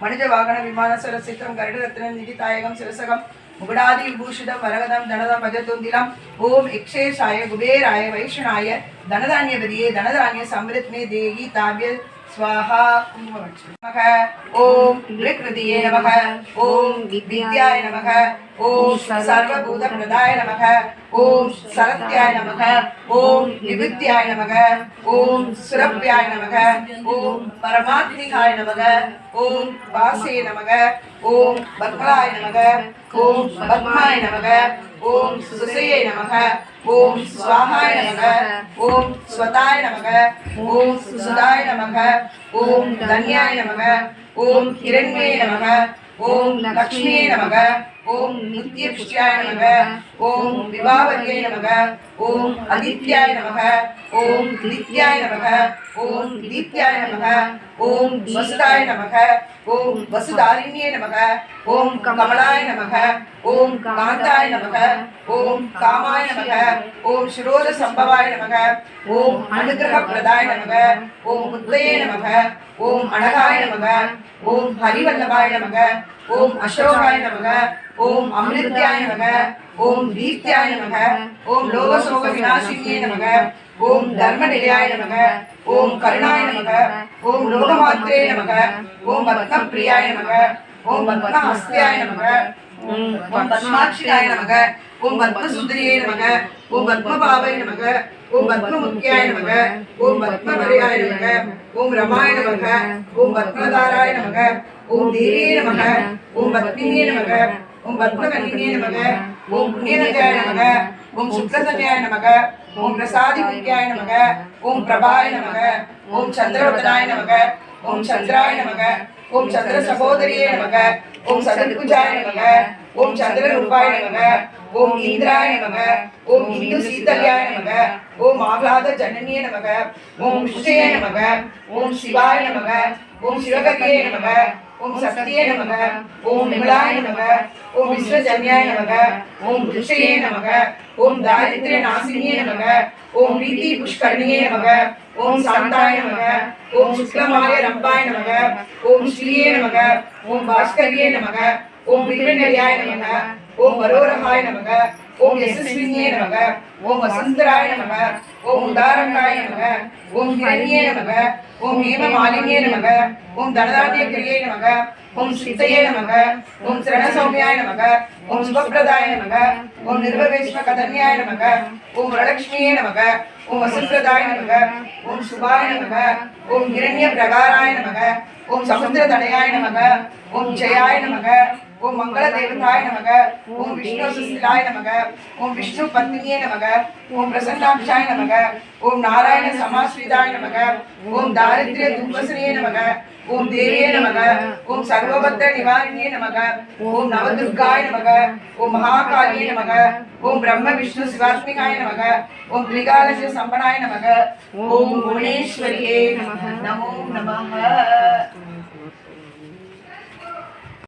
மனித வாகன விமான சரசித்திரம் கருடரத்னம் நிதிதாயகம் சிவசகம் முகுடாதி விபூஷிதம் வரகதம் தனதம் பஜதுந்திலம் ஓம் இக்ஷேஷாய குபேராய வைஷ்ணாய தனதானியபதியே தனதானிய சமிருத்மே தேகி தாபிய ஸ்வாஹா நமக ஓம் விக்ருதியே நமக ஓம் வித்யாய நமக ஓம் சர்வபூத பிரதாய நமக ஓம் சரத்யாய நமக ஓம் நிவித்யாய நமக ஓம் சுரப்யாய நமக ஓம் பரமாத்மிகாய நமக ஓம் வாசே நமக ஓம் பத்மலாய நமக ஓம் பத்மாய நமக ஓம் சுசையை நமக ஓம் ஸ்வாஹாய நமக ஓம் ஸ்வதாய நமக ஓம் சுதாய நமக ஓம் தன்யாய நமக ஓம் கிரண்மே நமக ஓம் லக்ஷ்மியே நமக ஓம் நித்யபுஷ்யாய நமக ஓம் விவாவரியை நமக ஓம் அதித்யாய நமக ஓம் நித்யாய நமக ஓம் தீப்தியாய நமக ஓம் வசுதாய நமக ஓம் வசுதாரிண்யே நமக ஓம் கமலாய நமக ஓம் காந்தாய நமக ஓம் காமாய நமக ஓம் சிரோத சம்பவாய நமக ஓம் அனுகிரக பிரதாய நமக ஓம் முத்தையே நமக ஓம் அழகாய நமக ஓம் ஹரிவல்லபாய நமக ஓம் அசோகாய நமக ஓம் அமிர்தியாய நமக ஓம் தீப்தியாய நமக ஓம் லோகசோக விநாசினியே நமக ஓம் தர்ம நிலையாய நமக ஓம் கருணாய நமக ஓம் லோகமாத்திரே நமக ஓம் பத்ம பிரியாய நமக ஓம் பத்ம பத்மஹஸ்தியாய நமக ஓம் பத்மாட்சியாய நமக ஓம் பத்ம பத்மசுந்தரியே நமக ஓம் பத்ம பத்மபாவை நமக ஓம் பத்ம முக்கியாய நமக ஓம் பத்ம மரியாய நமக ஓம் ரமாய நமக ஓம் பத்மதாராய நமக ஓம் தேவியே நமக ஓம் பத்மியே நமக ஓம் பத்மகன்னியே நமக ஓம் புண்ணியநந்தாய நமக ஓம் சுக்லசன்யாய நமக ஓம் பிரசாதி முக்கியாய நமக ஓம் பிரபாய நமக ஓம் சந்திரவதனாய நமக ஓம் சந்திராய நமக ஓம் சந்திர சகோதரியே நமக ஓம் சதுர்புஜாய நமக ஓம் சந்திர ரூபாய நமக ஓம் இந்திராய நமக ஓம் இந்து சீதல்யாய நமக ஓம் ஆஹ்லாத ஜனனியே நமக ஓம் விஷய நமக ஓம் சிவாய நமக ஓம் சிவகதியே நமக ஓம் சக்தியே நமக ஓம் விமலாய நமக ஓம் விஸ்வஜன்யாய நமக ஓம் ரிஷயே நமக ஓம் தாரித்ரிய நாசினியே நமக ஓம் ரீதி புஷ்கரணியே நமக ஓம் சாந்தாய நமக ஓம் சுக்லமாய ரம்பாய நமக ஓம் ஸ்ரீயே நமக ஓம் பாஸ்கரியே நமக ஓம் விக்ரநிலையாய நமக ஓம் வரோரகாய நமக ஓம் யசஸ்வினியே நமக ஓம் வசுந்தராய நமக ஓம் உதாரங்காய நமக ஓம் ஹிரண்யே நமக ஓம் ஹேம மாலினியே நமக ஓம் தனதானிய கிரியே நமக ஓம் சித்தையே நமக ஓம் சிரண சௌமியாய நமக ஓம் சுபப்பிரதாய நமக ஓம் நிர்வவேஷ்ம கதன்யாய நமக ஓம் வரலட்சுமியே நமக ஓம் வசுப்பிரதாய நமக ஓம் சுபாய நமக ஓம் ஹிரண்ய பிரகாராய நமக ஓம் சமுத்திர தடையாய நமக ஓம் ஜெயாய நமக ஓம் மங்கள தேவதாய நமக ஓம் விஷ்ணு சுசிலாய நமக ஓம் விஷ்ணு பத்னியே நமக ஓம் பிரசன்னாட்சாய நமக ஓம் நாராயண சமாஸ்ரிதாய நமக ஓம் தாரித்ய துர்வசனியே நமக ஓம் தேவியே நமக ஓம் சர்வபத்ர நிவாரிணியே நமக ஓம் நவதுர்காய நமக ஓம் மகாகாலியே நமக ஓம் பிரம்ம விஷ்ணு சிவாத்மிகாய நமக ஓம் திரிகாலஜ சம்பனாய நமக ஓம் புவனேஸ்வரியே நமக. நமோ நமः.